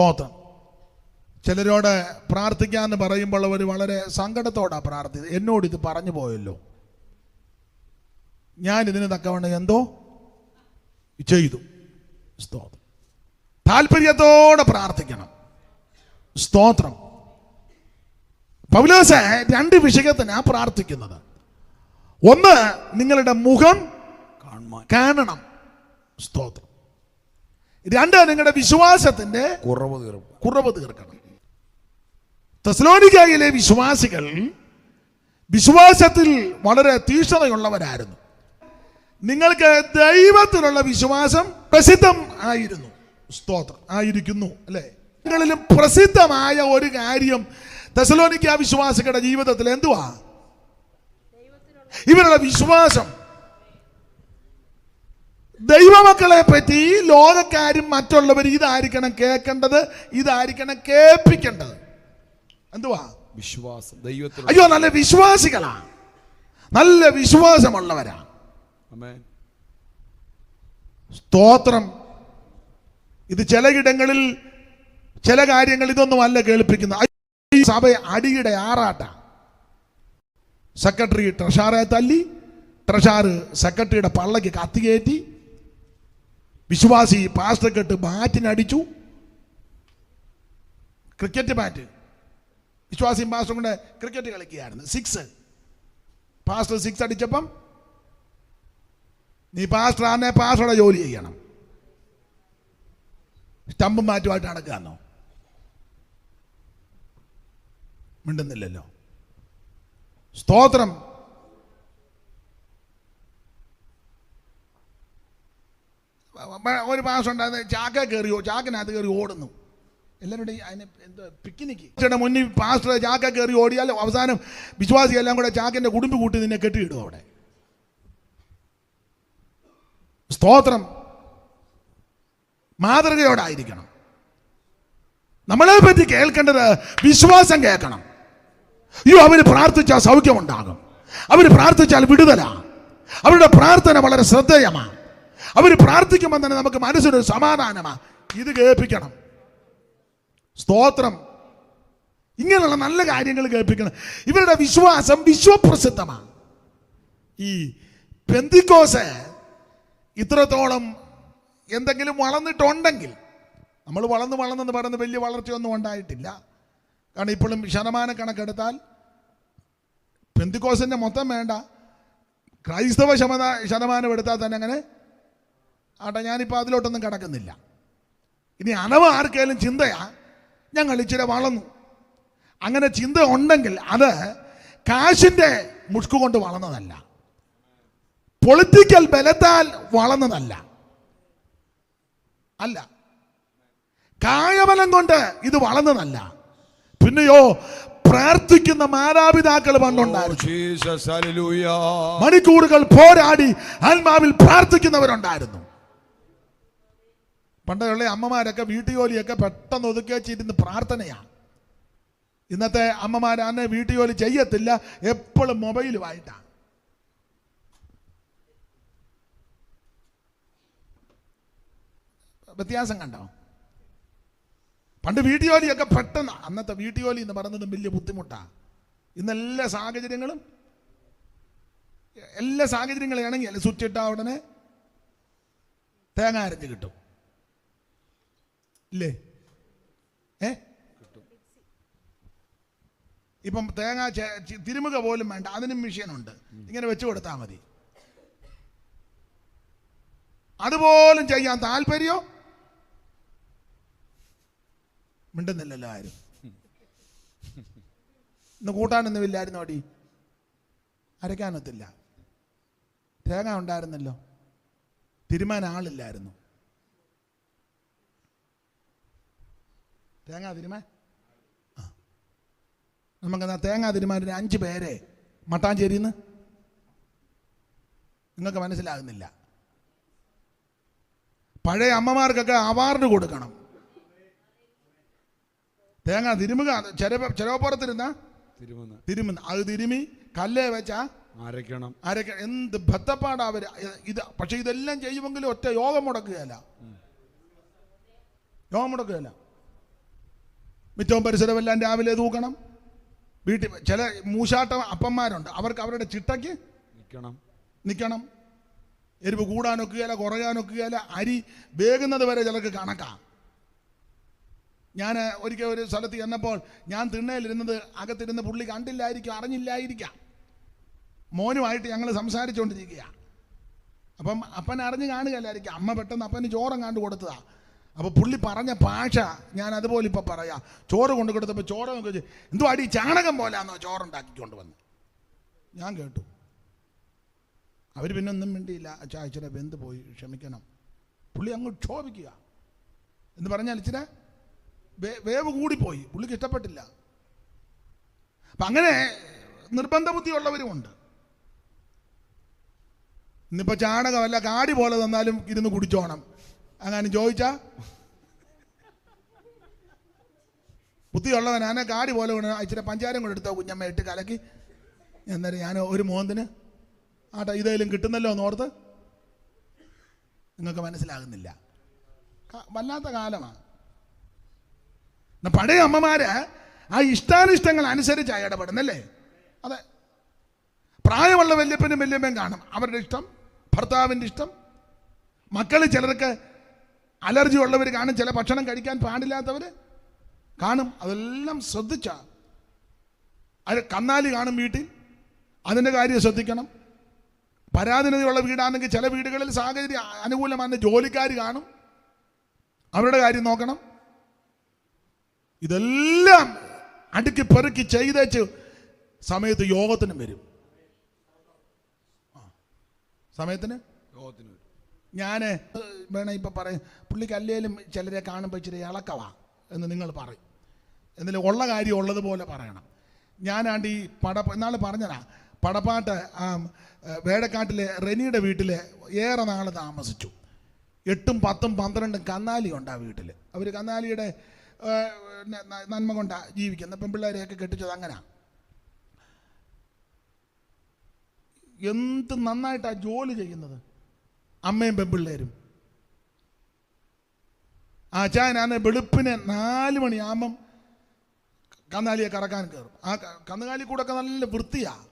സ്തോത്രം ചിലരോട് പ്രാർത്ഥിക്കാൻ പറയുമ്പോൾ അവർ വളരെ സങ്കടത്തോടാണ് പ്രാർത്ഥിച്ചത്. എന്നോട് ഇത് പറഞ്ഞു പോയല്ലോ. ഞാൻ ഇതിന് തക്കവണ്ണം എന്തോ ചെയ്തു. സ്തോത്രം. താല്പര്യത്തോടെ പ്രാർത്ഥിക്കണം. സ്തോത്രം. പൗലോസ രണ്ട് വിഷയത്തിനാ പ്രാർത്ഥിക്കുന്നത്. ഒന്ന് നിങ്ങളുടെ മുഖം കാണണം. സ്തോത്രം. രണ്ട് നിങ്ങളുടെ വിശ്വാസത്തിന്റെ കുറവ് തീർക്കും. കുറവ് തീർക്കണം. തെസ്ലോനിക്കയിലെ വിശ്വാസികൾ വിശ്വാസത്തിൽ വളരെ തീക്ഷ്ണതയുള്ളവരായിരുന്നു നിങ്ങൾക്ക് ദൈവത്തിലുള്ള വിശ്വാസം പ്രസിദ്ധം ആയിരുന്നു. സ്തോത്രം. ആയിരിക്കുന്നു അല്ലേ? നിങ്ങളിലും പ്രസിദ്ധമായ ഒരു കാര്യം തെസലോനിക്ക വിശ്വാസികളുടെ ജീവിതത്തിൽ എന്തുവാ? ഇവരുടെ വിശ്വാസം ദൈവമക്കളെ പറ്റി ലോകക്കാരും മറ്റുള്ളവർ ഇതായിരിക്കണം കേൾക്കേണ്ടത് ഇതായിരിക്കണം കേൾപ്പിക്കേണ്ടത്. എന്തുവാ? വിശ്വാസം ദൈവത്തിൽ അയ്യോ നല്ല വിശ്വാസികളാ. നല്ല വിശ്വാസമുള്ളവരാ. സ്തോത്രം. ഇത് ചിലയിടങ്ങളിൽ ചില കാര്യങ്ങൾ ഇതൊന്നും അല്ല കേൾപ്പിക്കുന്ന ഈ സഭ അടിയുടെ ആറാട്ട. സെക്രട്ടറി ട്രഷാറെ തല്ലി ട്രഷാറ് സെക്രട്ടറിയുടെ പള്ളക്ക് കത്തികയറ്റി വിശ്വാസി പാസ്റ്റർ കെട്ട് ബാറ്റിനടിച്ചു ക്രിക്കറ്റ് ബാറ്റ് വിശ്വാസിയും പാസ്റ്ററും കൂടെ ക്രിക്കറ്റ് കളിക്കുകയായിരുന്നു. സിക്സ് പാസ്റ്റർ സിക്സ് അടിച്ചപ്പം നീ പാസ്റ്റർ ആണെ പാസ്റ്ററുടെ ജോലി ചെയ്യണം. സ്റ്റമ്പ് മാറ്റുമായിട്ട് നടക്കാന്നോ മിണ്ടുന്നില്ലല്ലോ. സ്തോത്രം. ഒരു മാസം ഉണ്ടായിരുന്നു ചാക്ക കയറിയോ ചാക്കിനകത്ത് കയറി ഓടുന്നു. എല്ലാവരുടെയും അതിന് എന്തോ പിക്നിക്ക്. ചേട്ടൻ മുന്നിൽ പാസ്റ്റർ ചാക്ക കയറി ഓടിയാൽ അവസാനം വിശ്വാസി എല്ലാം കൂടെ ചാക്കിന്റെ കുടുംബ കൂട്ടി നിന്നെ കെട്ടിയിടും അവിടെ. സ്തോത്രം. മാതൃകയോടായിരിക്കണം. നമ്മളെ പറ്റി കേൾക്കേണ്ടത് വിശ്വാസം കേൾക്കണം. അയ്യോ അവർ പ്രാർത്ഥിച്ചാൽ സൗഖ്യമുണ്ടാകും. അവർ പ്രാർത്ഥിച്ചാൽ വിടുതലാണ്. അവരുടെ പ്രാർത്ഥന വളരെ ശ്രദ്ധേയമാണ്. അവർ പ്രാർത്ഥിക്കുമ്പോൾ തന്നെ നമുക്ക് മനസ്സിനൊരു സമാധാനമാണ് ഇത് കേൾപ്പിക്കണം. സ്തോത്രം. ഇങ്ങനെയുള്ള നല്ല കാര്യങ്ങൾ കേൾപ്പിക്കണം. ഇവരുടെ വിശ്വാസം വിശ്വപ്രസിദ്ധമാണ് ഈ പെന്തിക്കോസ് ഇത്രത്തോളം എന്തെങ്കിലും വളർന്നിട്ടുണ്ടെങ്കിൽ നമ്മൾ വളർന്ന് വളർന്നെന്ന് പറയുന്ന വലിയ വളർച്ചയൊന്നും ഉണ്ടായിട്ടില്ല. കാരണം ഇപ്പോഴും ശതമാന കണക്കെടുത്താൽ പെന്തിക്കോസിന്റെ മൊത്തം വേണ്ട. ക്രൈസ്തവ ശമത ശതമാനം എടുത്താൽ തന്നെ അങ്ങനെ ആട്ടെ ഞാനിപ്പോൾ അതിലോട്ടൊന്നും കിടക്കുന്നില്ല. ഇനി അനവ് ആർക്കേലും ചിന്തയാ? ഞങ്ങൾ ഇച്ചിരി വളർന്നു. അങ്ങനെ ചിന്ത ഉണ്ടെങ്കിൽ അത് കാശിന്റെ മുഷ്കു കൊണ്ട് വളർന്നതല്ല. പൊളിറ്റിക്കൽ ബലത്താൽ വളർന്നതല്ല. അല്ല. കായബലം കൊണ്ട് ഇത് വളർന്നതല്ല. പിന്നെയോ പ്രാർത്ഥിക്കുന്ന മാതാപിതാക്കൾ പണ്ടുണ്ടായിരുന്നു. ഹല്ലേലൂയ മണിക്കൂറുകൾ പോരാടി ആത്മാവിൽ പ്രാർത്ഥിക്കുന്നവരുണ്ടായിരുന്നു. പണ്ടുള്ള അമ്മമാരൊക്കെ വീട്ടുജോലിയൊക്കെ പെട്ടെന്ന് ഒതുക്കി വെച്ചിരുന്ന് പ്രാർത്ഥനയാണ്. ഇന്നത്തെ അമ്മമാർ അന്നെ വീട്ടുജോലി ചെയ്യത്തില്ല എപ്പോഴും മൊബൈലുമായിട്ടാണ് വ്യത്യാസം കണ്ടോ? പണ്ട് വീട്ടുജോലിയൊക്കെ പെട്ടെന്ന് അന്നത്തെ വീട്ടുജോലി എന്ന് പറയുന്നത് വലിയ ബുദ്ധിമുട്ടാണ്. സാഹചര്യങ്ങളും എല്ലാ സാഹചര്യങ്ങളും സാഹചര്യങ്ങളാണെങ്കിൽ സ്വിച്ച് ഇട്ടാ ഉടനെ തേങ്ങ അരഞ്ഞ് കിട്ടും. ഇല്ലേ ഏ? ഇപ്പം തേങ്ങ തിരുമുക പോലും വേണ്ട. അതിനും മെഷീനുണ്ട്. ഇങ്ങനെ വെച്ചു കൊടുത്താൽ മതി. അതുപോലും ചെയ്യാൻ താല്പര്യോ? മിണ്ടുന്നില്ലല്ലോ ആരും. ഇന്ന് കൂട്ടാനൊന്നും ഇല്ലായിരുന്നു അടി. അരയ്ക്കാനൊത്തില്ല. തേങ്ങ ഉണ്ടായിരുന്നല്ലോ. തിരുമാൻ ആളില്ലായിരുന്നു. തേങ്ങ തിരുമാൻ ആ. നമുക്കെന്നാ തേങ്ങാ തിരുമാനിന് അഞ്ച് പേരെ. മട്ടാഞ്ചേരിന്ന്? നിങ്ങൾക്ക് മനസ്സിലാകുന്നില്ല. പഴയ അമ്മമാർക്കൊക്കെ അവാർഡ് കൊടുക്കണം. തേങ്ങ തിരുമുക. ചെരവ ചെരവപ്പുറത്തിരുന്ന? തിരുമന്ന്. തിരുമുന്ന. അത് തിരുമി കല്ലേ വെച്ചാ? അരയ്ക്കണം. അരക്ക എന്ത് ബദ്ധപ്പാടാ അവർ ഇത് പക്ഷെ ഇതെല്ലാം ചെയ്യുമെങ്കിലും ഒറ്റ യോഗം മുടക്കുകയല്ല. യോഗം മുടക്കുകയല്ല. മിറ്റവും പരിസരമെല്ലാം രാവിലെ തൂക്കണം. വീട്ടിൽ ചില മൂശാട്ട അപ്പന്മാരുണ്ട്. അവർക്ക് അവരുടെ ചിട്ടയ്ക്ക് നിൽക്കണം നിൽക്കണം എരിവ് കൂടാനൊക്കുകയില്ല കുറയാനൊക്കുകയില്ല അരി വേകുന്നത് വരെ ചിലർക്ക് കണക്കാം. ഞാൻ ഒരിക്കൽ ഒരു സ്ഥലത്ത് ചെന്നപ്പോൾ ഞാൻ തിണ്ണയിലിരുന്നത് അകത്തിരുന്ന് പുള്ളി കണ്ടില്ലായിരിക്കും അറിഞ്ഞില്ലായിരിക്കാം. മോനുമായിട്ട് ഞങ്ങൾ സംസാരിച്ചുകൊണ്ടിരിക്കുക അപ്പം അപ്പൻ അറിഞ്ഞ് കാണുകയല്ലായിരിക്കും. അമ്മ പെട്ടെന്ന് അപ്പന് ചോറം കണ്ടു കൊടുത്തതാ. അപ്പോൾ പുള്ളി പറഞ്ഞ ഭാഷ ഞാൻ അതുപോലെ ഇപ്പോൾ പറയാം. ചോറ് കൊണ്ടു കൊടുത്തപ്പോൾ ചോറ് നോക്കി എന്തോ അടി ചാണകം പോലാന്നോ ചോറുണ്ടാക്കിക്കൊണ്ട് വന്ന്. ഞാൻ കേട്ടു. അവർ പിന്നെ ഒന്നും മിണ്ടിയില്ല. അച്ഛനെ വെന്ത് പോയി ക്ഷമിക്കണം. പുള്ളി അങ്ങ് ക്ഷോഭിക്കുക. എന്ന് പറഞ്ഞാൽ ഇച്ചിരി വേവ് കൂടിപ്പോയി. പുള്ളിക്ക് ഇഷ്ടപ്പെട്ടില്ല. അപ്പം അങ്ങനെ നിർബന്ധ ബുദ്ധിയുള്ളവരുമുണ്ട് ഇന്നിപ്പോൾ ചാണകമല്ല കാടി പോലെ തന്നാലും ഇരുന്ന് കുടിച്ചോണം. അങ്ങനെ ചോദിച്ചാ ബുദ്ധിയുള്ളവനാണ് കാടി പോലെ കൊണ്ട് ഇച്ചിരി പഞ്ചാരം കൊണ്ട് എടുത്തോ കുഞ്ഞമ്മ ഇട്ട് കലക്കി. എന്നേരം ഞാൻ ഒരു മോന്തിന് ആട്ടെ ഇതേലും കിട്ടുന്നല്ലോ എന്ന് ഓർത്ത് നിങ്ങൾക്ക് മനസ്സിലാകുന്നില്ല. വല്ലാത്ത കാലമാണ്. പഴയ അമ്മമാര് ആ ഇഷ്ടാനിഷ്ടങ്ങൾ അനുസരിച്ചാണ് ഇടപെടുന്നല്ലേ? അതെ. പ്രായമുള്ള വല്യപ്പനും വല്യമ്മയും കാണും. അവരുടെ ഇഷ്ടം ഭർത്താവിന്റെ ഇഷ്ടം. മക്കൾ ചിലർക്ക് അലർജി ഉള്ളവർ കാണും ചില ഭക്ഷണം കഴിക്കാൻ പാടില്ലാത്തവർ കാണും. അതെല്ലാം ശ്രദ്ധിച്ച. അത് കന്നാലി കാണും വീട്ടിൽ. അതിന്റെ കാര്യം ശ്രദ്ധിക്കണം. പരാധീനതയുള്ള വീടാണെങ്കിൽ ചില വീടുകളിൽ സാഹചര്യം അനുകൂലമാണ് ജോലിക്കാർ കാണും. അവരുടെ കാര്യം നോക്കണം. ഇതെല്ലാം അടുക്കി പെറുക്കി ചെയ്തേച്ച് സമയത്ത് യോഗത്തിനും വരും. സമയത്തിന്. ഞാൻ വേണേ ഇപ്പം പറയും പുള്ളിക്ക് അല്ലേലും ചിലരെ കാണുമ്പോൾ ഇച്ചിരി ഇളക്കവാ എന്ന് നിങ്ങൾ പറയും. എന്നാലും ഉള്ള കാര്യം ഉള്ളതുപോലെ പറയണം. ഞാനാണ്ട് ഈ പട എന്നാൾ പറഞ്ഞതാ പടപ്പാട്ട് ആ വേടക്കാട്ടിലെ റെനിയുടെ വീട്ടിൽ ഏറെ നാൾ താമസിച്ചു. എട്ടും പത്തും പന്ത്രണ്ടും കന്നാലി ഉണ്ട് ആ വീട്ടിൽ അവർ കന്നാലിയുടെ നന്മ കൊണ്ടാണ് ജീവിക്കുന്നത് പെൺപിള്ളേരെയൊക്കെ കെട്ടിച്ചത് അങ്ങനെ. എന്ത് നന്നായിട്ടാണ് ജോലി ചെയ്യുന്നത്? അമ്മയും പെമ്പിള്ളേരും ആ ചായനാണ് വെളുപ്പിന് നാല് മണിയാകുമ്പം കന്നാലിയെ കറക്കാൻ കയറും ആ കന്നുകാലി കൂടെ ഒക്കെ നല്ല വൃത്തിയാ.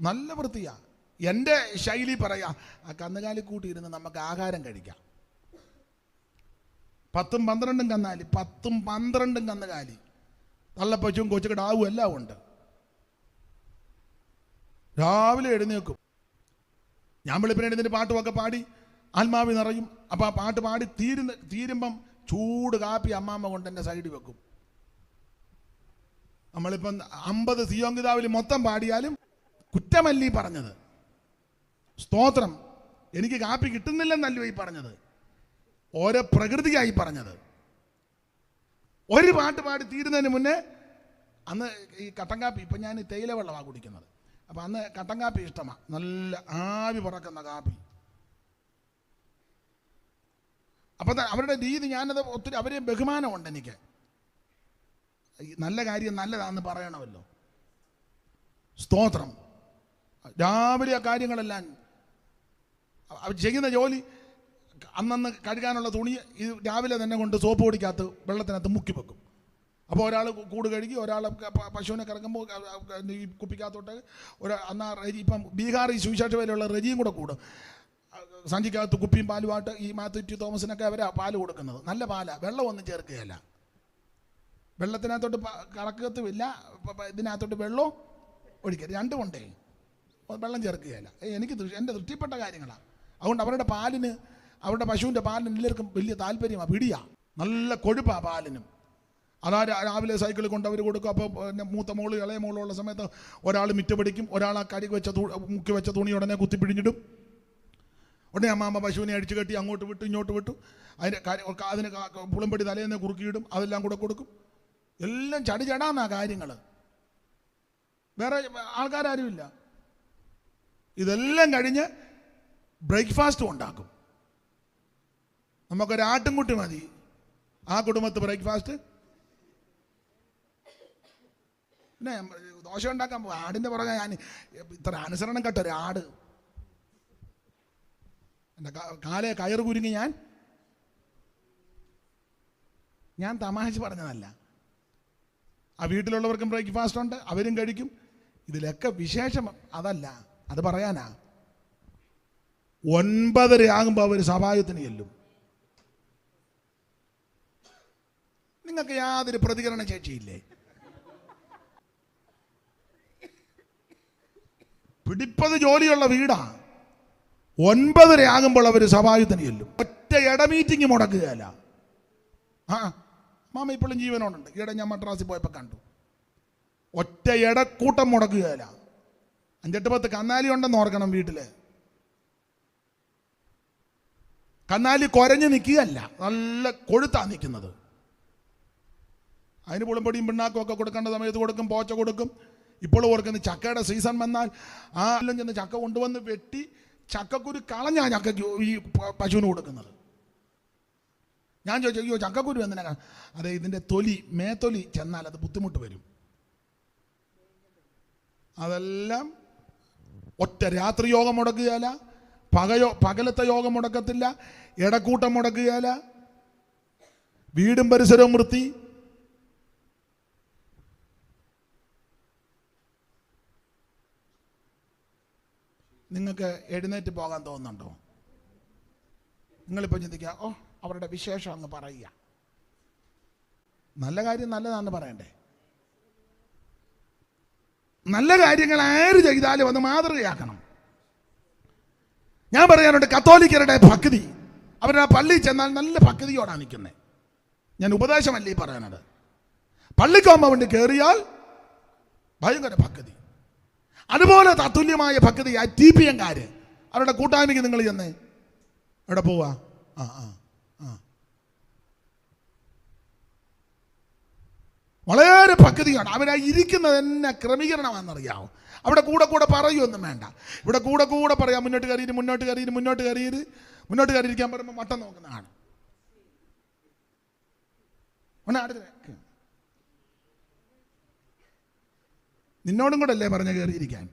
നല്ല വൃത്തിയാ. എന്റെ ശൈലി പറയാ ആ കന്നുകാലി കൂട്ടിയിരുന്ന് നമുക്ക് ആഹാരം കഴിക്കാം. പത്തും പന്ത്രണ്ടും കന്നാലി പത്തും പന്ത്രണ്ടും കന്നുകാലി. തള്ളപ്പച്ചും കൊച്ചുകടാവും എല്ലാം ഉണ്ട്. രാവിലെ എഴുന്നേക്കും ഞാൻ വെളുപ്പിനെ ഇതിന്റെ പാട്ടുമൊക്കെ പാടി. ആത്മാവി നിറയും. അപ്പോൾ ആ പാട്ട് പാടി തീരുന്ന തീരുമ്പം ചൂട് കാപ്പി അമ്മാമ്മ കൊണ്ട് എന്റെ സൈഡിൽ വെക്കും. നമ്മളിപ്പം അമ്പത് സിയോങ്കിതാവിൽ മൊത്തം പാടിയാലും കുറ്റമല്ലീ പറഞ്ഞത്. സ്തോത്രം. എനിക്ക് കാപ്പി കിട്ടുന്നില്ലെന്നല്ലോ ഈ പറഞ്ഞത്. ഓരോ പ്രകൃതിയായി പറഞ്ഞത്. ഒരു പാട്ട് പാടി തീരുന്നതിന് മുന്നേ അന്ന് ഈ കട്ടൻ കാപ്പി ഇപ്പം ഞാൻ തേയില വെള്ളമാണ് കുടിക്കുന്നത്. അപ്പം അന്ന് കട്ടൻ കാപ്പി ഇഷ്ടമാണ് നല്ല ആവി പറക്കുന്ന കാപ്പി. അപ്പം അവരുടെ രീതി ഞാനത് ഒത്തിരി അവരെ ബഹുമാനമുണ്ട് എനിക്ക്. നല്ല കാര്യം നല്ലതാണെന്ന് പറയണമല്ലോ. സ്തോത്രം. രാവിലെ ആ കാര്യങ്ങളെല്ലാം അവർ ചെയ്യുന്ന ജോലി അന്നന്ന് കഴുകാനുള്ള തുണി രാവിലെ തന്നെ കൊണ്ട് സോപ്പ് പൊടിക്കകത്ത് വെള്ളത്തിനകത്ത് മുക്കി വെക്കും. അപ്പോൾ ഒരാൾ കൂട് കഴുകി ഒരാൾ പശുവിനെ കറക്കുമ്പോൾ ഈ കുപ്പിക്കകത്തോട്ട് ഒരു അന്നാ റജി ഇപ്പം ബീഹാർ ഈ സുവിശേഷ വിലയുള്ള റജിയും കൂടെ കൂടും. സഞ്ചിക്കകത്ത് കുപ്പിയും പാലുമായിട്ട് ഈ മാത്യു തോമസിനൊക്കെ അവരാ പാൽ കൊടുക്കുന്നത്. നല്ല പാലാ. വെള്ളമൊന്നും ചേർക്കുകയല്ല. വെള്ളത്തിനകത്തോട്ട് കറക്കത്തുമില്ല. ഇതിനകത്തോട്ട് വെള്ളവും ഒഴിക്കുക. രണ്ടുമുണ്ടേ വെള്ളം ചേർക്കുകയല്ല. എനിക്ക് എന്റെ തൃപ്തിപ്പെട്ട കാര്യങ്ങളാണ് അതുകൊണ്ട് അവരുടെ പാലിന് അവരുടെ പശുവിന്റെ പാലിന് എല്ലാവർക്കും വലിയ താല്പര്യമാണ് പിടിയാണ് നല്ല കൊഴുപ്പാണ് പാലിനും. അതാ രാവിലെ സൈക്കിളിൽ കൊണ്ട് അവർ കൊടുക്കും. അപ്പോൾ പിന്നെ മൂത്ത മോൾ ഇളയ മോളുള്ള സമയത്ത് ഒരാൾ മിറ്റ പിടിക്കും. ഒരാൾ ആ കരി വെച്ച തു മുക്കി വെച്ച തുണി ഉടനെ കുത്തി പിഴിഞ്ഞിടും. ഉടനെ അമ്മാമ്മ പശുവിനെ അടിച്ചു കെട്ടി അങ്ങോട്ട് വിട്ടു ഇങ്ങോട്ട് വിട്ടു. ഒക്കെ അതിന് പുളമ്പടി തലേന്ന് കുറുക്കിയിടും. അതെല്ലാം കൂടെ കൊടുക്കും. എല്ലാം ചടി ചടാന്നാ കാര്യങ്ങൾ വേറെ ആൾക്കാരും ഇല്ല. ഇതെല്ലാം കഴിഞ്ഞ് ബ്രേക്ക്ഫാസ്റ്റും ഉണ്ടാക്കും. നമുക്കൊരു ആട്ടുംകുട്ടി മതി. ആ കുടുംബത്ത് ബ്രേക്ക്ഫാസ്റ്റ് പിന്നെ ദോശ ഉണ്ടാക്കാൻ പോകും ആടിന്റെ പുറകെ ഞാൻ ഇത്ര അനുസരണം കെട്ട ഒരു ആട്. എന്റെ കാലെ കയറ് കുരുങ്ങി ഞാൻ. ഞാൻ തമാശ പറഞ്ഞതല്ല. ആ വീട്ടിലുള്ളവർക്കും ബ്രേക്ക്ഫാസ്റ്റ് ഉണ്ട് അവരും കഴിക്കും. ഇതിലൊക്കെ വിശേഷം അതല്ല അത് പറയാനാ. ഒൻപതര ആകുമ്പോൾ അവർ സഭായത്തിന് ചെല്ലും. നിങ്ങൾക്ക് യാതൊരു പ്രതികരണ ശേഷിയില്ലേ? പിടിപ്പത് ജോലിയുള്ള വീടാ. ഒൻപതര ആകുമ്പോൾ അവർ സഭായുദ്ധന് ഒറ്റ ഇട മീറ്റിംഗ് മുടക്കുകയല്ല. ആ മാമ ഇപ്പോഴും ജീവനോടുണ്ട്. ഈയിടെ ഞാൻ മദ്രാസിൽ പോയപ്പോൾ കണ്ടു. ഒറ്റ ഇടക്കൂട്ടം മുടക്കുകയല്ല. അഞ്ചെട്ട് പത്ത് കന്നാലി ഉണ്ടെന്ന് ഓർക്കണം വീട്ടിൽ കന്നാലി കുരഞ്ഞു നിൽക്കുകയല്ല നല്ല കൊഴുത്താ നിൽക്കുന്നത്. അതിന് പുളിമ്പൊടിയും പിണ്ണാക്കും ഒക്കെ കൊടുക്കേണ്ട സമയത്ത് കൊടുക്കും പോച്ച കൊടുക്കും. ഇപ്പോൾ ഓർക്കുന്ന ചക്കയുടെ സീസൺ വന്നാൽ ആ എല്ലാം ചെന്ന് ചക്ക കൊണ്ടുവന്ന് വെട്ടി ചക്കക്കുരു കളഞ്ഞാ ചക്കയ്ക്ക് ഈ പശുവിന് കൊടുക്കുന്നത്. ഞാൻ ചോദിച്ചു അയ്യോ ചക്കക്കുരു എന്തിനാ? അതെ ഇതിന്റെ തൊലി മേത്തൊലി ചെന്നാൽ അത് ബുദ്ധിമുട്ട് വരും. അതെല്ലാം ഒറ്റ രാത്രി യോഗം മുടക്കുകയല്ല പകയോ പകലത്തെ യോഗം മുടക്കത്തില്ല ഇടക്കൂട്ടം മുടക്കുകയല്ല വീടും പരിസരവും വൃത്തി നിങ്ങൾക്ക് എഴുന്നേറ്റ് പോകാൻ തോന്നുന്നുണ്ടോ? നിങ്ങളിപ്പോൾ ചിന്തിക്കുക ഓ അവരുടെ വിശേഷം അങ്ങ് പറയുക. നല്ല കാര്യം നല്ലതാണെന്ന് പറയണ്ടേ? നല്ല കാര്യങ്ങൾ ആര് ചെയ്താലും അത് മാതൃകയാക്കണം. ഞാൻ പറയാനുണ്ട് കത്തോലിക്കരുടെ ഭക്തി. അവരുടെ പള്ളി ചെന്നാൽ നല്ല ഭക്തിയോടാണ് നിൽക്കുന്നത്. ഞാൻ ഉപദേശമല്ലേ ഈ പറയാനത് പള്ളി കയറിയാൽ ഭയങ്കര ഭക്തി. അതുപോലെ തത്തുല്യമായ ഭക്തി ആ ടി പി എംകാര്. അവരുടെ കൂട്ടായ്മയ്ക്ക് നിങ്ങൾ ചെന്നേ എവിടെ പോവാ? ആ ആ ആ. വളരെ ഭക്തിയാണ്. അവരാ ഇരിക്കുന്നത് തന്നെ ക്രമീകരണമാണെന്നറിയാമോ അവിടെ കൂടെ കൂടെ പറയുമൊന്നും വേണ്ട. ഇവിടെ കൂടെ കൂടെ പറയാം മുന്നോട്ട് കയറിയിട്ട് മുന്നോട്ട് കയറിയിട്ട് മുന്നോട്ട് കയറിയിട്ട് മുന്നോട്ട് കയറിയിരിക്കാൻ പറയുമ്പോൾ മട്ടം നോക്കുന്നതാണ്. ഒന്ന് നിന്നോടും കൂടെ അല്ലേ പറഞ്ഞ കയറിയിരിക്കാൻ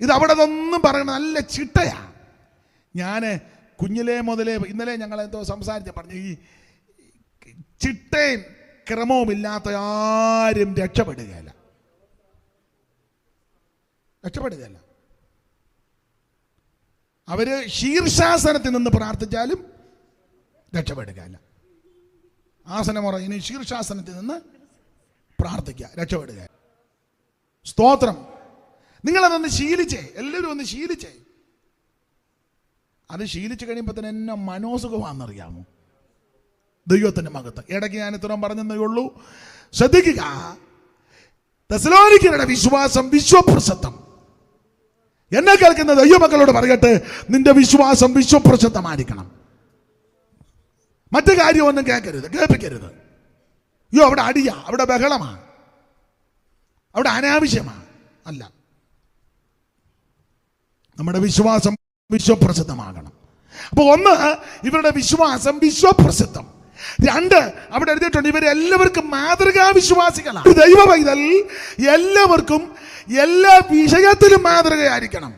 ഇത് അവിടെ ഒന്നും പറയണം നല്ല ചിട്ടയാ. ഞാൻ കുഞ്ഞിലെ മുതലേ ഇന്നലെ ഞങ്ങൾ എന്തോ സംസാരിച്ച പറഞ്ഞു ഈ ചിട്ടയും ക്രമവും ഇല്ലാത്ത ആരും രക്ഷപ്പെടുകയല്ല. രക്ഷപ്പെടുകയല്ല. അവർ ശീർഷാസനത്തിൽ നിന്ന് പ്രാർത്ഥിച്ചാലും രക്ഷപ്പെടുകയല്ല. ആസനമുറ ഇനി ശീർഷാസനത്തിൽ നിന്ന് പ്രാർത്ഥിക്കുക രക്ഷപ്പെടുക. സ്തോത്രം. നിങ്ങളതൊന്ന് ശീലിച്ചേ എല്ലാവരും ഒന്ന് ശീലിച്ചേ. അത് ശീലിച്ചു കഴിയുമ്പോൾ തന്നെ എന്നെ മനോസുഖമാണെന്നറിയാമോ? ദൈവത്തിന്റെ മകത്ത് ഇടയ്ക്ക് ഞാൻ ഇത്രയും പറഞ്ഞതേ ഉള്ളൂ. ശ്രദ്ധിക്കുക. തെസലോനിക്കരുടെ വിശ്വാസം വിശ്വപ്രസിദ്ധം എന്നെ കേൾക്കുന്ന ദൈവമക്കളോട് പറയട്ടെ നിന്റെ വിശ്വാസം വിശ്വപ്രസിദ്ധമായിരിക്കണം മറ്റു കാര്യമൊന്നും കേൾക്കരുത് കേൾപ്പിക്കരുത്. അയ്യോ അവിടെ അടിയ. അവിടെ ബഹളമാണ് അവിടെ അനാവശ്യമാണ് അല്ല. നമ്മുടെ വിശ്വാസം വിശ്വപ്രസിദ്ധമാകണം. അപ്പൊ ഒന്ന് ഇവരുടെ വിശ്വാസം വിശ്വപ്രസിദ്ധം. രണ്ട് അവിടെ എഴുതിയിട്ടുണ്ട് ഇവരെല്ലാവർക്കും മാതൃകാ വിശ്വാസികളാണ് ദൈവ പൈതൽ എല്ലാവർക്കും എല്ലാ വിഷയത്തിലും മാതൃകയായിരിക്കണം.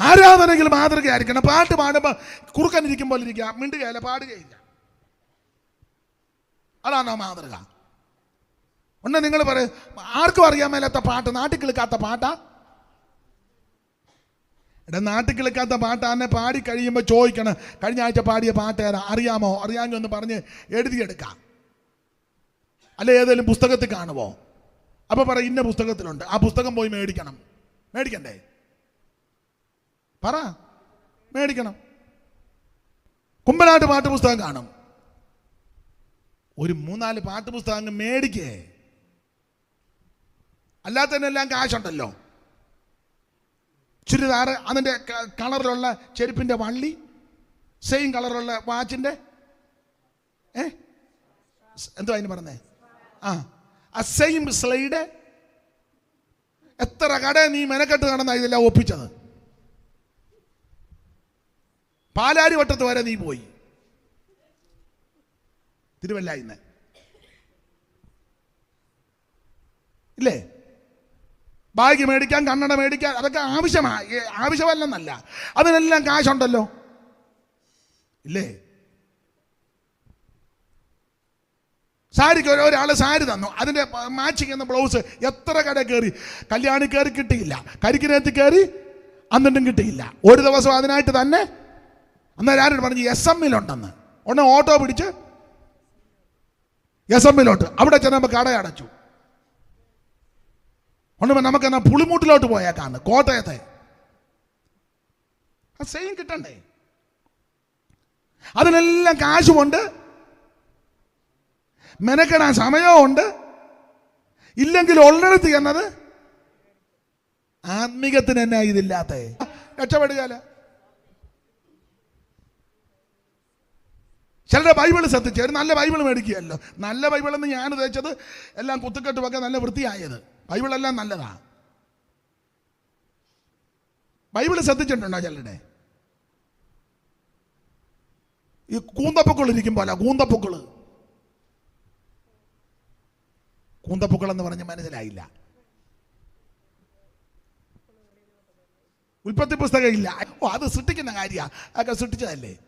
ആരാധനയിൽ മാതൃകയായിരിക്കണം. പാട്ട് പാടുമ്പോൾ കുറുക്കനിരിക്കുമ്പോൾ ഇരിക്കുക മിണ്ടുകയല്ല പാടുകയില്ല. അതാണോ മാതൃക. ഒന്ന് നിങ്ങൾ പറയും ആർക്കും അറിയാൻ മേലാത്ത പാട്ട് നാട്ടിൽ കിളിക്കാത്ത പാട്ടാ? എടാ നാട്ടിൽ കിളിക്കാത്ത പാട്ടാന്നെ പാടി കഴിയുമ്പോൾ ചോദിക്കണം. കഴിഞ്ഞ ആഴ്ച പാടിയ പാട്ട് ഏതാ? അറിയാമോ? അറിയാമെങ്കിൽ ഒന്ന് പറഞ്ഞ് എഴുതിയെടുക്കാം. അല്ലെ ഏതെങ്കിലും പുസ്തകത്തിൽ കാണുമോ അപ്പോൾ പറ ഇന്ന പുസ്തകത്തിലുണ്ട്. ആ പുസ്തകം പോയി മേടിക്കണം. മേടിക്കണ്ടേ? പറ. മേടിക്കണം. കുമ്പനാട്ട് പാട്ട് പുസ്തകം കാണും. ഒരു മൂന്നാൽ പാട്ട് പുസ്തകം അങ്ങ് മേടിക്കേ. അല്ലാത്തതിനെല്ലാം കാശുണ്ടല്ലോ ചുരിദാർ അതിന്റെ കളറിലുള്ള ചെരുപ്പിന്റെ വള്ളി സെയിം കളറുള്ള വാച്ചിന്റെ ഏ? എന്തുവാ എന്തോ അതിന് പറഞ്ഞേ? ആ ആ സെയിം സ്ലൈഡ് എത്ര കട നീ മെനക്കെട്ട് നടന്ന ഇതെല്ലാം ഒപ്പിച്ചത്? പാലാരി വട്ടത്ത് വരെ നീ പോയി. തിരുവല്ല ഇന്ന്. ഇല്ലേ? ബാഗ് മേടിക്കാൻ കണ്ണട മേടിക്കാൻ അതൊക്കെ ആവശ്യമാണ് ആവശ്യമല്ലെന്നല്ല. അതിനെല്ലാം കാശുണ്ടല്ലോ. ഇല്ലേ? സാരിക്ക് ഒരു- ഒരാൾ സാരി തന്നു. അതിന്റെ മാച്ചിങ് എന്ന ബ്ലൗസ് എത്ര കട കയറി? കല്യാണി കയറി കിട്ടിയില്ല. കരിക്കിനകത്ത് കയറി അന്നിട്ടും കിട്ടിയില്ല. ഒരു ദിവസം അതിനായിട്ട് തന്നെ അന്നേരം ആരോട് പറഞ്ഞു എസ് എമ്മിലുണ്ടെന്ന് ഉടനെ ഓട്ടോ പിടിച്ച് എസ് എമ്മിലോട്ട് അവിടെ ചെന്നപ്പോൾ കട അടച്ചു. ഒന്നുമ്പോ നമുക്ക് എന്നാ പുളിമൂട്ടിലോട്ട് പോയേക്കാണ് കോട്ടയത്തെ. സെയിം കിട്ടണ്ടേ? അതിനെല്ലാം കാശുമുണ്ട്. മെനക്കെടാൻ സമയമുണ്ട് ഇല്ലെങ്കിൽ ഉള്ളിടത്ത് എന്നത് ആത്മീകത്തിന് എന്നാ ഇതില്ലാത്ത രക്ഷപ്പെടുകയല്ല. ചിലരുടെ ബൈബിൾ ശ്രദ്ധിച്ച്. ഒരു നല്ല ബൈബിൾ മേടിക്കുകയല്ലോ. നല്ല ബൈബിൾ എന്ന് ഞാൻ ഉദ്ദേശിച്ചത് എല്ലാം കുത്തുക്കെട്ടുമൊക്കെ നല്ല വൃത്തിയായത്. ബൈബിളെല്ലാം നല്ലതാണ് ബൈബിൾ ശ്രദ്ധിച്ചിട്ടുണ്ടോ ചിലരുടെ? ഈ കൂന്തപ്പൊക്കൾ ഇരിക്കും പോലെ കൂന്തപ്പൊക്കൾ കൂന്തപ്പൊക്കൾ എന്ന് പറഞ്ഞ് മനസ്സിലായില്ല. ഉൽപ്പത്തി പുസ്തകം ഇല്ല. ഓ അത് സൃഷ്ടിക്കുന്ന കാര്യ. അതൊക്കെ സൃഷ്ടിച്ചതല്ലേ?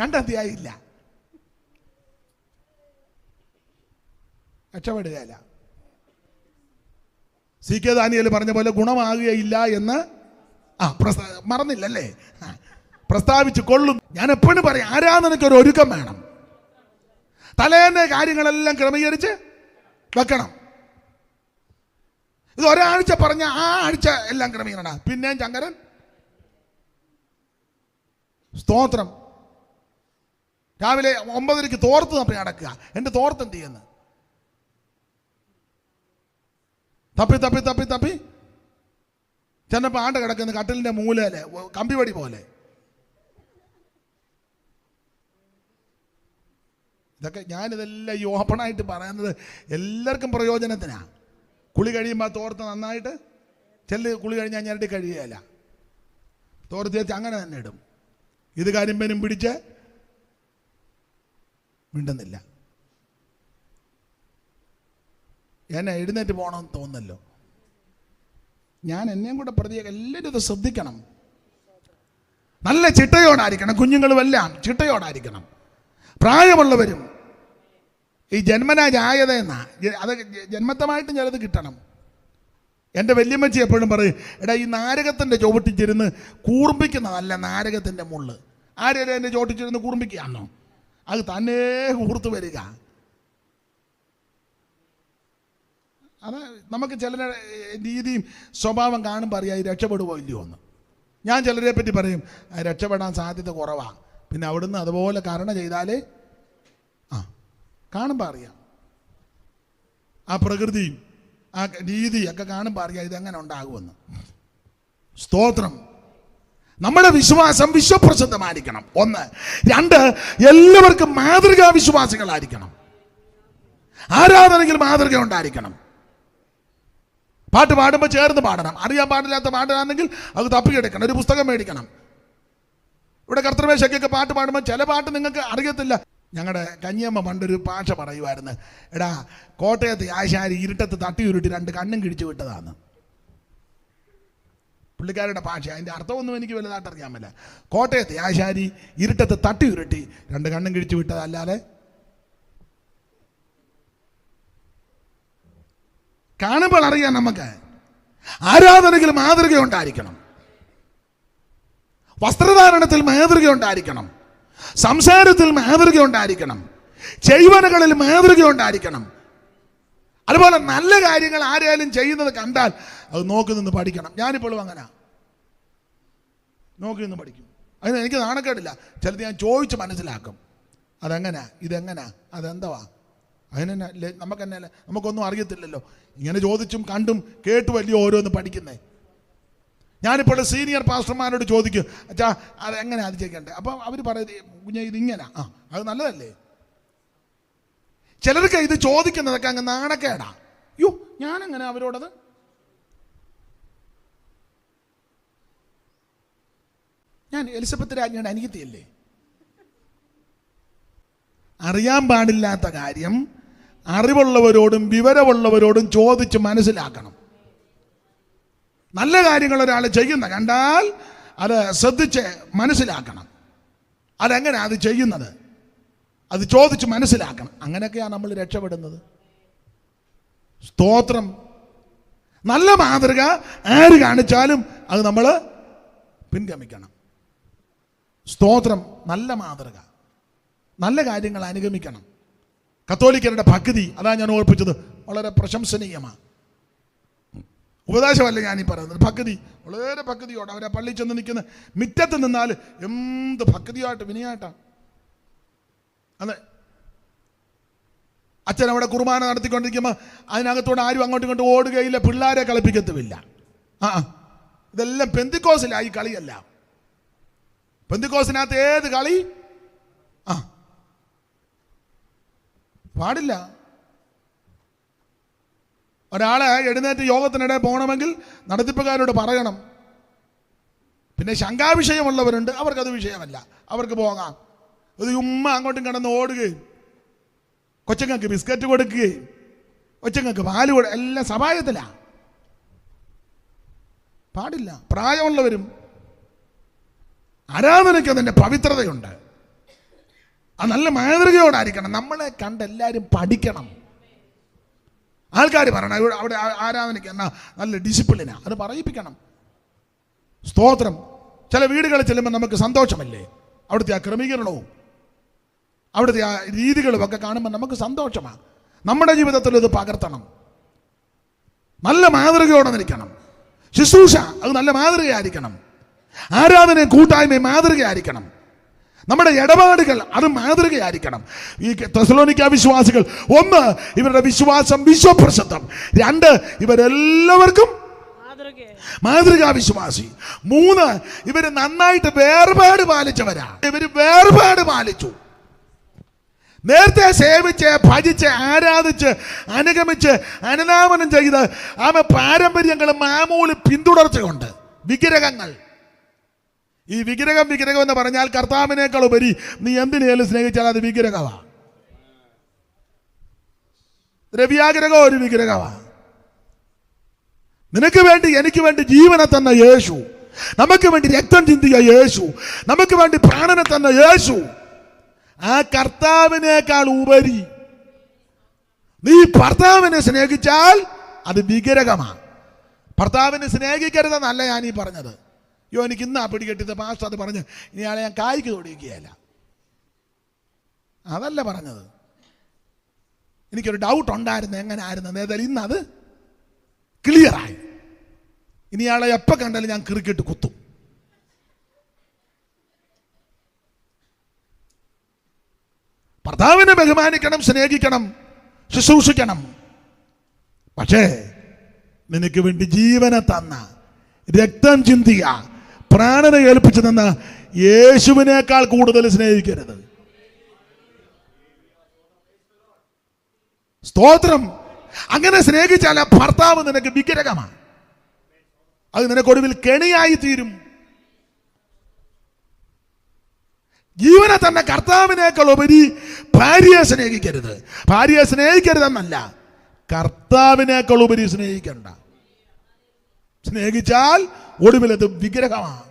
രണ്ടധ്യായം ഇല്ല രക്ഷപ്പെടുകയല്ല. സി കെ ദാനിയൽ പറഞ്ഞ പോലെ ഗുണമാകുകയില്ല എന്ന് ആ പ്രസ്താ മറന്നില്ലല്ലേ? പ്രസ്താവിച്ച് കൊള്ളും. ഞാൻ എപ്പോഴും പറയും ഒരു ഒരുക്കം വേണം? തലേന്റെ കാര്യങ്ങളെല്ലാം ക്രമീകരിച്ച് വെക്കണം. ഇത് ഒരാഴ്ച പറഞ്ഞ ആ ആഴ്ച എല്ലാം ക്രമീകരണ പിന്നെയും ചങ്കരൻ. സ്തോത്രം. രാവിലെ ഒമ്പതരയ്ക്ക് തോർത്ത് തപ്പി നടക്കുക. എന്റെ തോർത്ത് എന്ത് ചെയ്യുന്നു? തപ്പി തപ്പി തപ്പി തപ്പി. ചെന്നപ്പോൾ ആണ്ട് കിടക്കുന്ന കട്ടിലിന്റെ മൂലയിലെ കമ്പിവടി പോലെ. ഇതൊക്കെ ഞാനിതെല്ലാം ഈ ഓപ്പണായിട്ട് പറയുന്നത് എല്ലാവർക്കും പ്രയോജനത്തിനാണ് കുളി കഴിയുമ്പോൾ തോർത്ത് നന്നായിട്ട് ചെല്ല് കുളി കഴിഞ്ഞാൽ ഞരടി കഴിയുകയില്ല. തോർത്ത് ചേച്ചി അങ്ങനെ തന്നെ ഇടും. ഇത് കരിമ്പനും പിടിച്ച് മിണ്ടുന്നില്ല. എന്നെ എഴുന്നേറ്റ് പോകണമെന്ന് തോന്നുന്നല്ലോ. ഞാൻ എന്നെയും കൂടെ പ്രതിയെ എല്ലാവരും ഇത് ശ്രദ്ധിക്കണം. നല്ല ചിട്ടയോടായിരിക്കണം കുഞ്ഞുങ്ങളുമെല്ലാം ചിട്ടയോടായിരിക്കണം. പ്രായമുള്ളവരും ഈ ജന്മനാ എന്നാ അത് ജന്മത്തമായിട്ടും ചിലത് കിട്ടണം. എന്റെ വല്യമ്മച്ചി എപ്പോഴും പറയും എടാ ഈ നാരകത്തിന്റെ ചുവട്ടിച്ചിരുന്ന് കൂർമ്പിക്കുന്ന നല്ല നാരകത്തിന്റെ മുള്ള് ആരെയും എന്റെ ചോട്ടിച്ചിരുന്ന് കൂർമ്പിക്കുകയാണോ അത് തന്നെ കൂർത്ത് വരിക. അത് നമുക്ക് ചിലരുടെ രീതിയും സ്വഭാവം കാണുമ്പോൾ അറിയാം രക്ഷപ്പെടുമോ ഇല്ലയോ എന്ന്. ഞാൻ ചിലരെ പറ്റി പറയും "ആ, രക്ഷപ്പെടാൻ സാധ്യത കുറവാണ് പിന്നെ അവിടുന്ന് അതുപോലെ കരുണ ചെയ്താലേ ആ കാണുമ്പോൾ അറിയാം. ആ പ്രകൃതിയും ആ രീതിയൊക്കെ കാണുമ്പോൾ അറിയാം ഇതെങ്ങനെ ഉണ്ടാകുമെന്ന്. സ്തോത്രം. നമ്മുടെ വിശ്വാസം വിശ്വപ്രസിദ്ധമായിരിക്കണം. ഒന്ന്. രണ്ട് എല്ലാവർക്കും മാതൃകാ വിശ്വാസികളായിരിക്കണം ആരാധനയിൽ മാതൃക ഉണ്ടായിരിക്കണം. പാട്ട് പാടുമ്പോൾ ചേർന്ന് പാടണം. അറിയാൻ പാടില്ലാത്ത പാട്ടാണെങ്കിൽ അത് തപ്പിയെടുക്കണം. ഒരു പുസ്തകം മേടിക്കണം. ഇവിടെ കർത്തൃമേശക്കൊക്കെ പാട്ട് പാടുമ്പോൾ ചില പാട്ട് നിങ്ങൾക്ക് അറിയത്തില്ല. ഞങ്ങളുടെ കഞ്ഞിയമ്മ പണ്ടൊരു ഭാഷ പറയുമായിരുന്നു എടാ കോട്ടയത്ത് ആശാരി ഇരുട്ടത്ത് തട്ടി ഉരുട്ടി രണ്ട് കണ്ണും കിഴിച്ചു വിട്ടതാണ്. പുള്ളിക്കാരുടെ ഭാഷ. അതിന്റെ അർത്ഥമൊന്നും എനിക്ക് വലുതായിട്ട് അറിയാൻ പറ്റില്ല കോട്ടയത്തെ ആശാരി ഇരുട്ടത്ത് തട്ടി ഉരുട്ടി രണ്ട് കണ്ണും കിഴിച്ചു വിട്ടതല്ലാതെ കാണുമ്പോൾ അറിയാം നമുക്ക്. ആരാധനയിൽ മാതൃക ഉണ്ടായിരിക്കണം വസ്ത്രധാരണത്തിൽ മാതൃക ഉണ്ടായിരിക്കണം സംസാരത്തിൽ മാതൃക ഉണ്ടായിരിക്കണം ചെയ്വനകളിൽ മാതൃക ഉണ്ടായിരിക്കണം അതുപോലെ നല്ല കാര്യങ്ങൾ ആരെയാലും ചെയ്യുന്നത് കണ്ടാൽ അത് നോക്കി നിന്ന് പഠിക്കണം. ഞാനിപ്പോഴും അങ്ങനെ. നോക്കി നിന്ന് പഠിക്കും. അതിന് എനിക്ക് നാണക്കേടില്ല. ചിലത് ഞാൻ ചോദിച്ച് മനസ്സിലാക്കും. അതെങ്ങനാ? ഇതെങ്ങനാ? അതെന്തവാ? അതിനെന്നെ അല്ലേ നമുക്കൊന്നും അറിയത്തില്ലല്ലോ. ഇങ്ങനെ ചോദിച്ചും കണ്ടും കേട്ട് വലിയ ഓരോന്ന് പഠിക്കുന്നേ. ഞാനിപ്പോൾ സീനിയർ പാസ്റ്റർമാരോട് ചോദിക്കും അച്ഛാ അതെങ്ങനെയാണ് അത് ചെയ്യേണ്ടത് അപ്പം അവർ പറയുന്നത് കുഞ്ഞ ഇതിങ്ങനെ. ആ അത് നല്ലതല്ലേ? ചിലർക്ക് ഇത് ചോദിക്കുന്നതൊക്കെ അങ്ങ് നാണക്കേടാ. യോ ഞാനെങ്ങനെ അവരോടത്? ഞാൻ എലിസബത്ത് രാജ്ഞിയുടെ അനിയത്തിയല്ലേ? അറിയാൻ പാടില്ലാത്ത കാര്യം അറിവുള്ളവരോടും വിവരമുള്ളവരോടും ചോദിച്ച് മനസ്സിലാക്കണം. നല്ല കാര്യങ്ങൾ ഒരാൾ ചെയ്യുന്ന കണ്ടാൽ അത് ശ്രദ്ധിച്ച് മനസ്സിലാക്കണം. അതെങ്ങനെയാണ് അത് ചെയ്യുന്നത്? അത് ചോദിച്ച് മനസ്സിലാക്കണം. അങ്ങനെയൊക്കെയാണ് നമ്മൾ രക്ഷപ്പെടുന്നത്. സ്തോത്രം. നല്ല മാതൃക ആര് കാണിച്ചാലും അത് നമ്മൾ പിൻഗമിക്കണം. സ്തോത്രം നല്ല മാതൃക. നല്ല കാര്യങ്ങൾ അനുഗമിക്കണം. കത്തോലിക്കരുടെ ഭക്തി അതാ ഞാൻ ഓർപ്പിച്ചത് വളരെ പ്രശംസനീയമാണ്. ഉപദേശമല്ല ഞാനീ പറയുന്നത്? ഭക്തി വളരെ ഭക്തിയോട് അവരെ പള്ളി ചെന്ന് നിൽക്കുന്ന മിറ്റത്ത് നിന്നാൽ എന്ത് ഭക്തിയായിട്ട് വിനയായിട്ടാണ്. അതെ അച്ഛൻ അവിടെ കുർബാന നടത്തിക്കൊണ്ടിരിക്കുമ്പോൾ അതിനകത്തോടെ ആരും അങ്ങോട്ടും ഇങ്ങോട്ടും ഓടുകയില്ല പിള്ളേരെ കളിപ്പിക്കത്തുമില്ല. ആ ഇതെല്ലാം പെന്തിക്കോസില്ല ഈ കളിയല്ല. പെന്തിക്കോസിനകത്ത് ഏത് കളി? ആ. പാടില്ല. ഒരാളെ എഴുന്നേറ്റ് യോഗത്തിനിടെ പോകണമെങ്കിൽ നടത്തിപ്പുകാരോട് പറയണം. പിന്നെ ശങ്കാവിഷയമുള്ളവരുണ്ട് അവർക്കത് വിഷയമല്ല. അവർക്ക് പോകാം. ഇത് ഉമ്മ അങ്ങോട്ടും കിടന്ന് ഓടുകയും കൊച്ചങ്ങൾക്ക് ബിസ്ക്കറ്റ് കൊടുക്കുകയും കൊച്ചങ്ങൾക്ക് പാൽ കൊടു എല്ലാം സഹായത്തിലാണ് പാടില്ല. പ്രായമുള്ളവരും ആരാധനയ്ക്ക് അതിന്റെ പവിത്രതയുണ്ട്. ആ നല്ല മാതൃകയോടായിരിക്കണം. നമ്മളെ കണ്ട് എല്ലാവരും പഠിക്കണം. ആൾക്കാർ പറയണം അവിടെ ആരാധനയ്ക്ക് എന്നാ നല്ല ഡിസിപ്ലിനാ അത് പറയിപ്പിക്കണം. സ്തോത്രം. ചില വീടുകളിൽ ചെല്ലുമ്പോൾ നമുക്ക് സന്തോഷമല്ലേ? അവിടുത്തെ ആ ക്രമീകരണവും. അവിടുത്തെ ആ രീതികളും ഒക്കെ കാണുമ്പോൾ നമുക്ക് സന്തോഷമാണ്. നമ്മുടെ ജീവിതത്തിൽ ഇത് പകർത്തണം. നല്ല മാതൃകയോടെ നിൽക്കണം. ശുശ്രൂഷ അത് നല്ല മാതൃകയായിരിക്കണം. ആരാധനയും കൂട്ടായ്മയും മാതൃകയായിരിക്കണം. നമ്മുടെ ഇടപാടുകൾ അത് മാതൃകയായിരിക്കണം. ഈ തെസലോനിക്ക വിശ്വാസികൾ ഒന്ന് ഇവരുടെ വിശ്വാസം വിശ്വപ്രസിദ്ധം. രണ്ട് ഇവരെല്ലാവർക്കും മാതൃകാ വിശ്വാസി. മൂന്ന് ഇവർ നന്നായിട്ട് വേർപാട് പാലിച്ചവരാ. ഇവർ വേർപാട് പാലിച്ചു. നേരത്തെ സേവിച്ച് ഭജിച്ച് ആരാധിച്ച് അനുഗമിച്ച് അനുനാമനം ചെയ്ത് ആമ പാരമ്പര്യങ്ങൾ മാമൂൽ പിന്തുടർച്ചയുണ്ട്. വിഗ്രഹങ്ങൾ. ഈ വിഗ്രഹം വിഗ്രഹം എന്ന് പറഞ്ഞാൽ കർത്താവിനേക്കാൾ ഉപരി നീ എന്തിനേലും സ്നേഹിച്ചാൽ അത് വിഗ്രഹമാ. ദ്രവ്യാഗ്രഹം ഒരു വിഗ്രഹമാ. നിനക്ക് വേണ്ടി എനിക്ക് വേണ്ടി ജീവനെ തന്ന യേശു. നമുക്ക് വേണ്ടി രക്തം ചിന്തിയ യേശു. നമുക്ക് വേണ്ടി പ്രാണനെ തന്ന യേശു. ആ കർത്താവിനേക്കാൾ ഉപരി. നീ ഭർത്താവിനെ സ്നേഹിച്ചാൽ അത് വികരകമാണ് ഭർത്താവിനെ സ്നേഹിക്കരുതെന്നല്ല ഞാൻ ഈ പറഞ്ഞത്. അയ്യോ എനിക്ക് ഇന്നാ പിടികെട്ടിയത് പാസ്റ്റർ അത് പറഞ്ഞ് ഇനിയാളെ ഞാൻ കായ്ക്ക് തൊടിക്കുകയല്ല അതല്ല പറഞ്ഞത്. എനിക്കൊരു ഡൗട്ട് ഉണ്ടായിരുന്നു എങ്ങനെ ആയിരുന്നു ഏതായാലും ഇന്നത് ക്ലിയറായി ഇനിയാളെ എപ്പോൾ കണ്ടാലും ഞാൻ ക്രിക്കറ്റ് കുത്തും. ഭർത്താവിനെ ബഹുമാനിക്കണം സ്നേഹിക്കണം ശുശ്രൂഷിക്കണം. പക്ഷേ നിനക്ക് വേണ്ടി ജീവനെ തന്ന രക്തം ചിന്തിയ പ്രാണനെ ഏൽപ്പിച്ചു തന്ന യേശുവിനേക്കാൾ കൂടുതൽ സ്നേഹിക്കരുത്. സ്തോത്രം. അങ്ങനെ സ്നേഹിച്ചാൽ ഭർത്താവ് നിനക്ക് വിഗ്രഹമാണ്. അത് നിനക്കൊടുവിൽ കെണിയായി തീരും ജീവനെ തന്നെ കർത്താവിനേക്കാൾ ഉപരി ഭാര്യയെ സ്നേഹിക്കരുത്. ഭാര്യയെ സ്നേഹിക്കരുതെന്നല്ല കർത്താവിനേക്കാൾ ഉപരി സ്നേഹിക്കണ്ട. സ്നേഹിച്ചാൽ ഒടുവിലത് വിഗ്രഹമാണ്.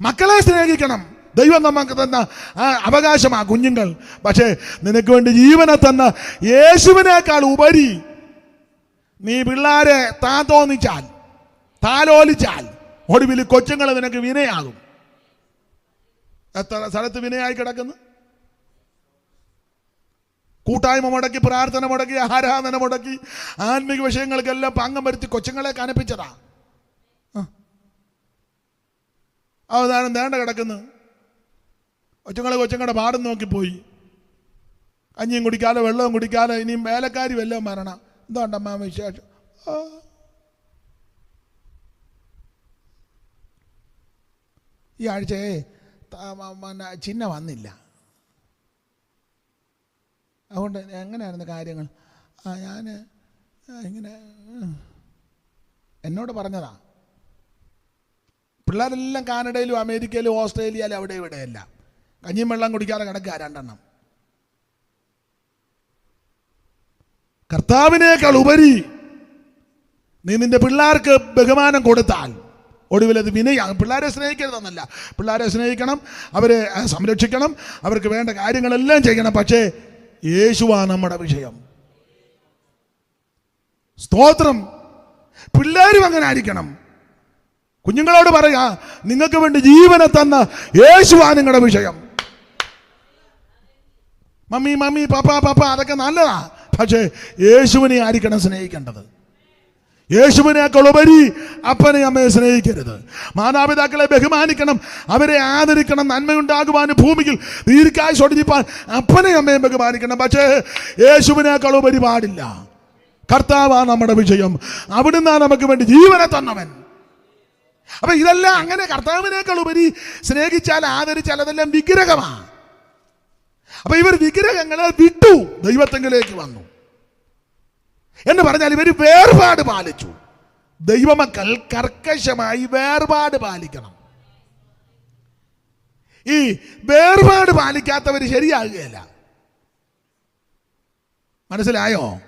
മക്കളെ സ്നേഹിക്കണം. ദൈവം നമുക്ക് തന്ന ആ അവകാശമാ കുഞ്ഞുങ്ങൾ. പക്ഷേ നിനക്ക് വേണ്ടി ജീവനെ തന്ന യേശുവിനേക്കാൾ ഉപരി നീ പിള്ളാരെ താ തോന്നിച്ചാൽ താലോലിച്ചാൽ ഒടുവിൽ കൊച്ചുങ്ങൾ നിനക്ക് വിനയാകും. സ്ഥലത്ത് വിനയായി കിടക്കുന്നു? കൂട്ടായ്മ മുടക്കി പ്രാർത്ഥന മുടക്കി ആരാധന മുടക്കി ആത്മീക വിഷയങ്ങൾക്കെല്ലാം പങ്കം വരുത്തി കൊച്ചുങ്ങളെ കനപ്പിച്ചതാ. അവതാരം വേണ്ട കിടക്കുന്നു. കൊച്ചുങ്ങളെ കൊച്ചുങ്ങളുടെ പാടും നോക്കിപ്പോയി കഞ്ഞിയും കുടിക്കാതെ വെള്ളവും കുടിക്കാതെ ഇനിയും വേലക്കാരി വല്ലതും വരണം. എന്തുകൊണ്ടമ്മ വിശേഷം. ഈ ആഴ്ചയെ ത- ചിഹ്നം വന്നില്ല. അതുകൊണ്ട് എങ്ങനെയായിരുന്നു കാര്യങ്ങൾ? ആ ഞാൻ ഇങ്ങനെ എന്നോട് പറഞ്ഞതാ. പിള്ളേരെല്ലാം കാനഡയിലും അമേരിക്കയിലും ഓസ്ട്രേലിയയിലും അവിടെ ഇവിടെയല്ല. കഞ്ഞിയും വെള്ളം കുടിക്കാതെ കിടക്കുക രണ്ടെണ്ണം. കർത്താവിനേക്കാൾ ഉപരി നീ നിന്റെ പിള്ളേർക്ക് ബഹുമാനം കൊടുത്താൽ ഒടുവിൽ അത് വിനയ പിള്ളേരെ സ്നേഹിക്കരുതെന്നല്ല. പിള്ളേരെ സ്നേഹിക്കണം അവരെ സംരക്ഷിക്കണം അവർക്ക് വേണ്ട കാര്യങ്ങളെല്ലാം ചെയ്യണം. പക്ഷേ യേശുവാണ് നമ്മുടെ വിഷയം. സ്തോത്രം. പിള്ളേരും അങ്ങനെ ആയിരിക്കണം. കുഞ്ഞുങ്ങളോട് പറയാ നിങ്ങൾക്ക് വേണ്ടി ജീവനെ തന്ന യേശുവാണ് നിങ്ങളുടെ വിഷയം. മമ്മി മമ്മി പാപ്പ പാപ്പ അതൊക്കെ നല്ലതാ. പക്ഷേ യേശുവിനെ ആയിരിക്കണം സ്നേഹിക്കേണ്ടത്. യേശുവിനേക്കാൾ ഉപരി അപ്പനെ അമ്മയെ സ്നേഹിക്കരുത്. മാതാപിതാക്കളെ ബഹുമാനിക്കണം. അവരെ ആദരിക്കണം. നന്മയുണ്ടാകുവാനും ഭൂമിയിൽ ദീർഘായുസോടിരിപ്പാൻ അപ്പനെ അമ്മയെ ബഹുമാനിക്കണം. പക്ഷേ യേശുവിനേക്കാൾ ഉപരി പാടില്ല. കർത്താവാണ് നമ്മുടെ വിജയം. അവിടുന്ന് നമുക്ക് വേണ്ടി ജീവനെ തന്നവൻ. അപ്പൊ ഇതെല്ലാം അങ്ങനെ കർത്താവിനേക്കാൾ ഉപരി സ്നേഹിച്ചാൽ ആദരിച്ചാൽ അതെല്ലാം വിഗ്രഹമാണ് അപ്പൊ ഇവർ വിഗ്രഹങ്ങളെ വിട്ടു ദൈവത്തെങ്കിലേക്ക് വന്നു. എന്ന് പറഞ്ഞാൽ ഇവർ വേർപാട് പാലിച്ചു. ദൈവമക്കൾ കർക്കശമായി വേർപാട് പാലിക്കണം. ഈ വേർപാട് പാലിക്കാത്തവർ ശരിയാകുകയില്ല. മനസ്സിലായോ?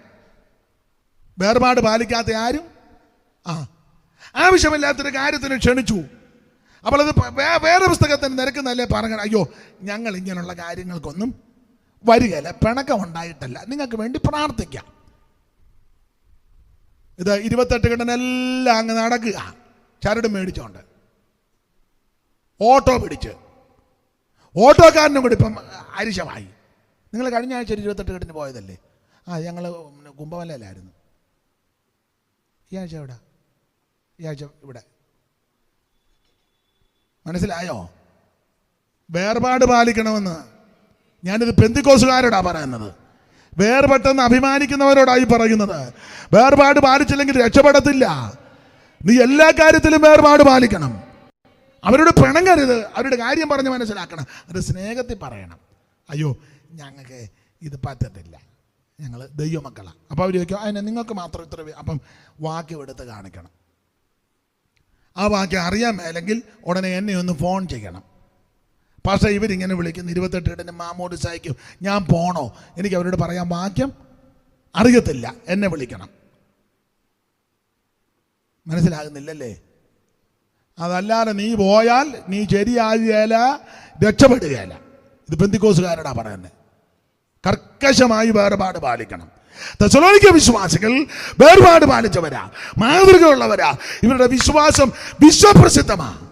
വേർപാട് പാലിക്കാത്ത ആരും? ആ. ആവശ്യമില്ലാത്തൊരു കാര്യത്തിന് ക്ഷണിച്ചു. അപ്പോൾ അത് വേറെ പുസ്തകത്തിന് നിരക്കുന്നല്ലേ പറഞ്ഞ അയ്യോ ഞങ്ങൾ ഇങ്ങനെയുള്ള കാര്യങ്ങൾക്കൊന്നും വരികയില്ല പിണക്കം ഉണ്ടായിട്ടല്ല നിങ്ങൾക്ക് വേണ്ടി പ്രാർത്ഥിക്കാം. ഇത് ഇരുപത്തെട്ട് കണ്ടനെല്ലാം അങ്ങ് നടക്കുക. ചരട് മേടിച്ചോണ്ട്. ഓട്ടോ പിടിച്ച്. ഓട്ടോക്കാരനും കൂടി ഇപ്പം അരിശമായി. നിങ്ങൾ കഴിഞ്ഞ ആഴ്ച ഒരു ഇരുപത്തെട്ട് കെട്ടിന് പോയതല്ലേ? ആ ഞങ്ങൾ കുംഭമലയിലായിരുന്നു ഈ ആഴ്ച എവിടെ? ഈ ആഴ്ച ഇവിടെ. മനസ്സിലായോ? വേർപാട് പാലിക്കണമെന്ന് ഞാനിത് പെന്തിക്കോസുകാരോടാ പറയുന്നത്. വേർപെട്ടെന്ന് അഭിമാനിക്കുന്നവരോടായി പറയുന്നത്. വേർപാട് പാലിച്ചില്ലെങ്കിൽ രക്ഷപ്പെടത്തില്ല. നീ എല്ലാ കാര്യത്തിലും വേർപാട് പാലിക്കണം. അവരോട് പിണങ്ങരുത് അവരുടെ കാര്യം പറഞ്ഞ് മനസ്സിലാക്കണം. അത് സ്നേഹത്തിൽ പറയണം. അയ്യോ ഞങ്ങൾക്ക് ഇത് പറ്റത്തില്ല. ഞങ്ങൾ ദൈവമക്കളാണ് അപ്പോൾ അവർ ചോദിക്കും അതിനെ നിങ്ങൾക്ക് മാത്രം ഇത്ര വേ-" അപ്പം വാക്യം എടുത്ത് കാണിക്കണം. ആ വാക്യം അറിയാൻ മേലെങ്കിൽ ഉടനെ എന്നെ ഒന്ന് ഫോൺ ചെയ്യണം. പക്ഷേ ഇവരിങ്ങനെ വിളിക്കുന്നു. ഇരുപത്തെട്ട് എന്റെ മാമോട് സഹായിക്കും ഞാൻ പോണോ? എനിക്ക് അവരോട് പറയാൻ വാക്യം അറിയത്തില്ല. എന്നെ വിളിക്കണം. മനസ്സിലാകുന്നില്ലല്ലേ? അതല്ലാതെ നീ പോയാൽ നീ ശരിയാകുകയില്ല രക്ഷപ്പെടുകയില്ല. ഇത് പെന്തിക്കോസുകാരടാ പറയുന്നത് കർക്കശമായി വേർപാട് പാലിക്കണം. തെസലോനിക്ക വിശ്വാസികൾ വേർപാട് പാലിച്ചവരാ മാതൃകയുള്ളവരാ. ഇവരുടെ വിശ്വാസം വിശ്വപ്രസിദ്ധമാണ്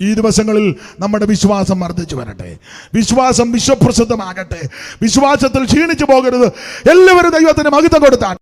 ഈ ദിവസങ്ങളിൽ നമ്മുടെ വിശ്വാസം വർദ്ധിച്ചു വരട്ടെ. വിശ്വാസം വിശ്വപ്രസിദ്ധമാകട്ടെ. വിശ്വാസത്തിൽ ക്ഷീണിച്ചു പോകരുത്. എല്ലാവരും ദൈവത്തിന് മഹിതം കൊടുത്താൽ